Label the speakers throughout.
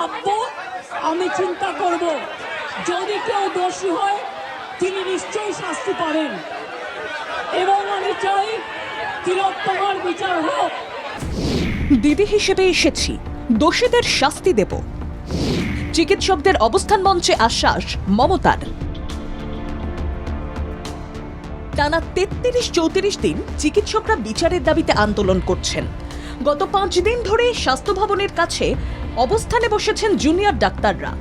Speaker 1: ভাববো, আমি চিন্তা করব। যদি কেউ দোষী হয়, তিনি নিশ্চয়ই শাস্তি পাবেন। এবং আমি চাই তিলোত্তমার বিচার হোক।
Speaker 2: দিদি হিসেবে এসেছি। দোষীদের শাস্তি দেব। চিকিৎসকদের অবস্থান মঞ্চে আশ্বাস মমতার। টানা তেত্রিশ চৌত্রিশ দিন চিকিৎসকরা বিচারের দাবিতে আন্দোলন করছেন। গত পাঁচ দিন ধরে স্বাস্থ্য ভবনের কাছে অবস্থানে বসেছেন জুনিয়র ডাক্তাররা।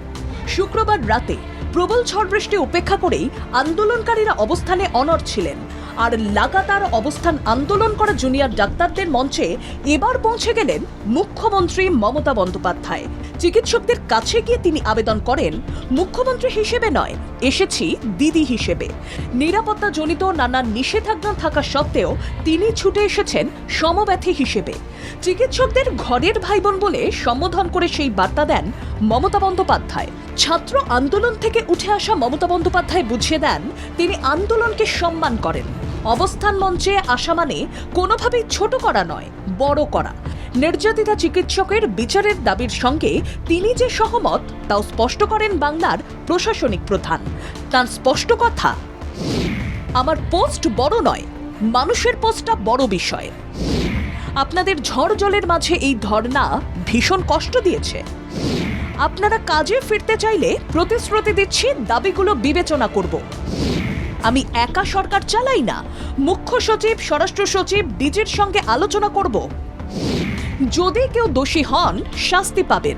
Speaker 2: শুক্রবার রাতে প্রবল ঝড় বৃষ্টি উপেক্ষা করেই আন্দোলনকারীরা অবস্থানে অনর ছিলেন। আর লাগাতার অবস্থান আন্দোলন করা জুনিয়র ডাক্তারদের মঞ্চে এবার পৌঁছে গেলেন মুখ্যমন্ত্রী মমতা বন্দ্যোপাধ্যায়। চিকিৎসকদের কাছে গিয়ে তিনি আবেদন করেন, মুখ্যমন্ত্রী হিসেবে নয়, এসেছি দিদি হিসেবে। নিরাপত্তাজনিত নানা নিষেধাজ্ঞা থাকা সত্ত্বেও তিনি ছুটে এসেছেন সমব্যথী হিসেবে। চিকিৎসকদের ঘরের ভাই বোন বলে সম্বোধন করে সেই বার্তা দেন মমতা বন্দ্যোপাধ্যায়। ছাত্র আন্দোলন থেকে উঠে আসা মমতা বন্দ্যোপাধ্যায় বুঝিয়ে দেন, তিনি আন্দোলনকে সম্মান করেন। অবস্থান মঞ্চে আসা মানে কোনোভাবেই ছোট করা নয়, বড় করা। নির্যাতিতা চিকিৎসকের বিচারের দাবির সঙ্গে তিনি যে সহমত, তাও স্পষ্ট করেন বাংলার প্রশাসনিক প্রধান। তার স্পষ্ট কথা, আমার পোস্ট বড় নয়, মানুষের পোস্টটা বড় বিষয়। আপনাদের ঝড় জলের মাঝে এই ধর্ণা ভীষণ কষ্ট দিয়েছে। আপনারা কাজে ফিরতে চাইলে প্রতিশ্রুতি দিচ্ছি, দাবিগুলো বিবেচনা করব। আমি একা সরকার চালাই না, মুখ্য সচিব, স্বরাষ্ট্র সচিব, ডিজির সঙ্গে আলোচনা করব। যদি কেউ দোষী হন, শাস্তি পাবেন।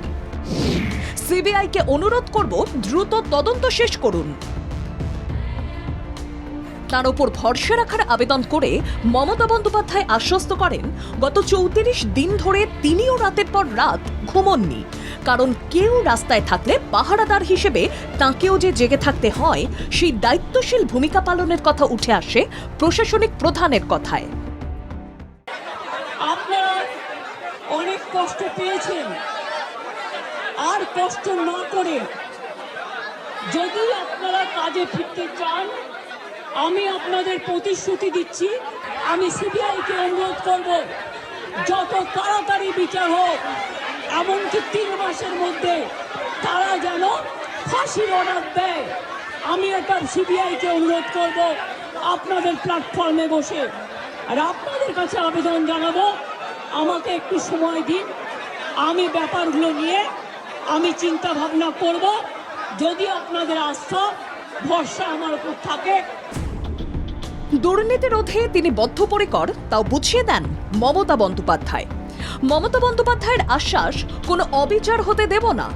Speaker 2: সিবিআইকে অনুরোধ করব দ্রুত তদন্ত শেষ করুন। তার ওপর ভরসা রাখার আবেদন করে মমতা বন্দ্যোপাধ্যায় আশ্বস্ত করেন, গত চৌত্রিশ দিন ধরে তিনিও রাতের পর রাত ঘুমননি। কারণ কেউ রাস্তায় থাকলে পাহারাদার হিসেবে তাঁকেও যে জেগে থাকতে হয়, সেই দায়িত্বশীল ভূমিকা পালনের কথা উঠে আসে প্রশাসনিক প্রধানের কথায়।
Speaker 1: অনেক কষ্ট পেয়েছেন। আর কষ্ট না করে যদি আপনারা কাজে ফিরতে চান, আমি আপনাদের প্রতিশ্রুতি দিচ্ছি, আমি সিবিআইকে অনুরোধ করব, যত তাড়াতাড়ি বিচার হোক, এমনকি তিন মাসের মধ্যে তারা যেন ফাঁসির অর্ডার দেয়, আমি এটা সিবিআইকে অনুরোধ করব আপনাদের প্ল্যাটফর্মে বসে। আর আপনাদের কাছে আবেদন জানাব আমাকে একটু সময় দিন। আমি ব্যাপারগুলো নিয়ে আমি চিন্তা ভাবনা করব। যদি আপনাদের আস্থা, ভরসা আমার উপর থাকে।
Speaker 2: দুর্নীতি রোধে তিনি বদ্ধপরিকর, তাও বুঝিয়ে দেন মমতা বন্দ্যোপাধ্যায়। মমতা বন্দ্যোপাধ্যায়ের আশ্বাস, কোনো অবিচার হতে দেব না।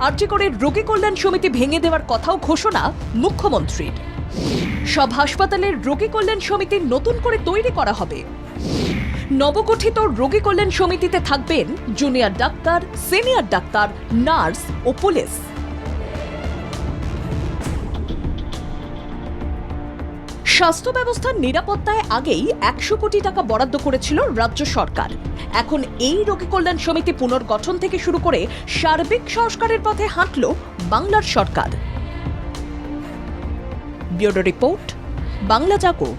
Speaker 2: আর্জি করে রোগী কল্যাণ সমিতি ভেঙে দেওয়ার কথাও ঘোষণা মুখ্যমন্ত্রীর। সব হাসপাতালের রোগী কল্যাণ সমিতি নতুন করে তৈরি করা হবে। নবগঠিত রোগী কল্যাণ সমিতিতে থাকবেন junior doctor, senior doctor, nurse ও পুলিশ। স্বাস্থ্য ব্যবস্থার নিরাপত্তায় আগেই একশো কোটি টাকা বরাদ্দ করেছিল রাজ্য সরকার। এখন এই রোগী কল্যাণ সমিতি পুনর্গঠন থেকে শুরু করে সার্বিক সংস্কারের পথে হাঁটল বাংলার সরকার। রিপোর্ট, বাংলা জাগো।